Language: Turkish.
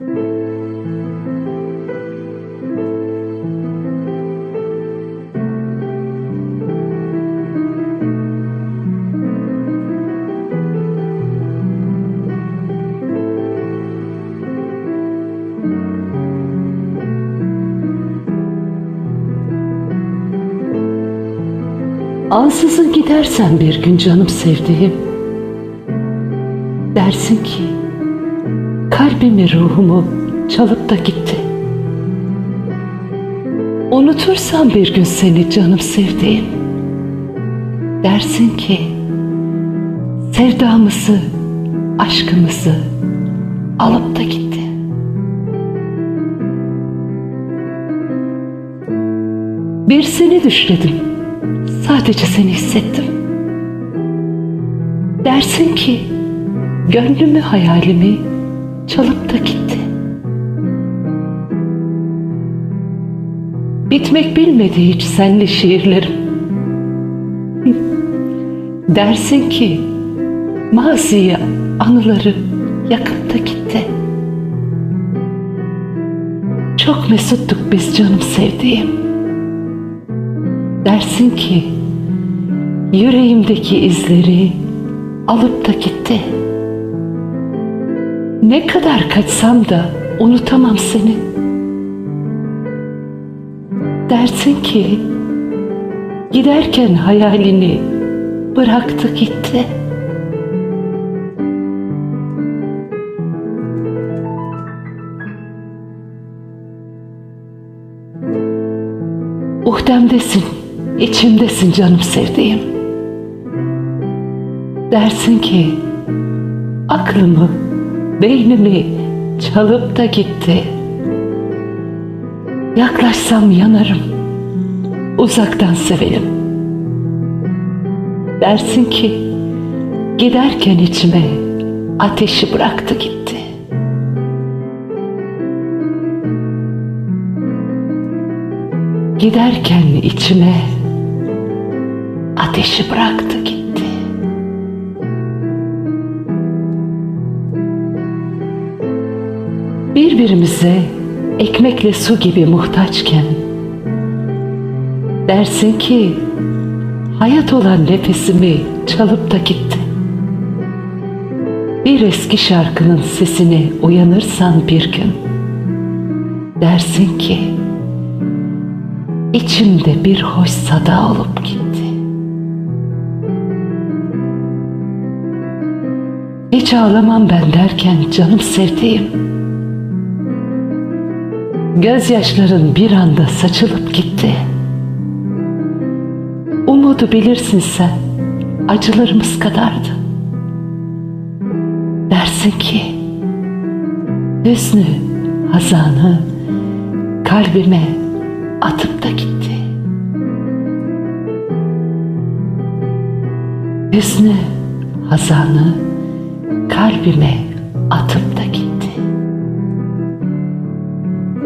Ansızın gidersen bir gün canım sevdiğim Dersin ki kalbimi ruhumu çalıp da gitti. Unutursam bir gün seni canım sevdiğim. Dersin ki sevdamızı, aşkımızı alıp da gitti. Bir seni düşledim. Sadece seni hissettim. Dersin ki gönlümü hayalimi çalıp da gitti. Bitmek bilmedi hiç senli şiirlerim. Dersin ki maziye anıları yakıp da gitti. Çok mesuttuk biz canım sevdiğim. Dersin ki yüreğimdeki izleri alıp da gitti. Ne kadar kaçsam da unutamam seni. Dersin ki giderken hayalini bıraktı gitti. Uhdemdesin, içimdesin canım sevdiğim. Dersin ki aklımı, beynimi çalıp da gitti. Yaklaşsam yanarım, uzaktan severim. Dersin ki giderken içime ateşi bıraktı gitti. Giderken içime ateşi bıraktı gitti. Birbirimize ekmekle su gibi muhtaçken dersin ki hayat olan nefesimi çalıp da gitti. Bir eski şarkının sesine uyanırsan bir gün dersin ki içimde bir hoş sada olup gitti. Hiç ağlamam ben derken canım sevdiğim. Gözyaşların bir anda saçılıp gitti. Umudu bilirsin sen, acılarımız kadardı. Dersin ki, hüznü, hazanı kalbime atıp da gitti. Hüznü, hazanı kalbime atıp da gitti.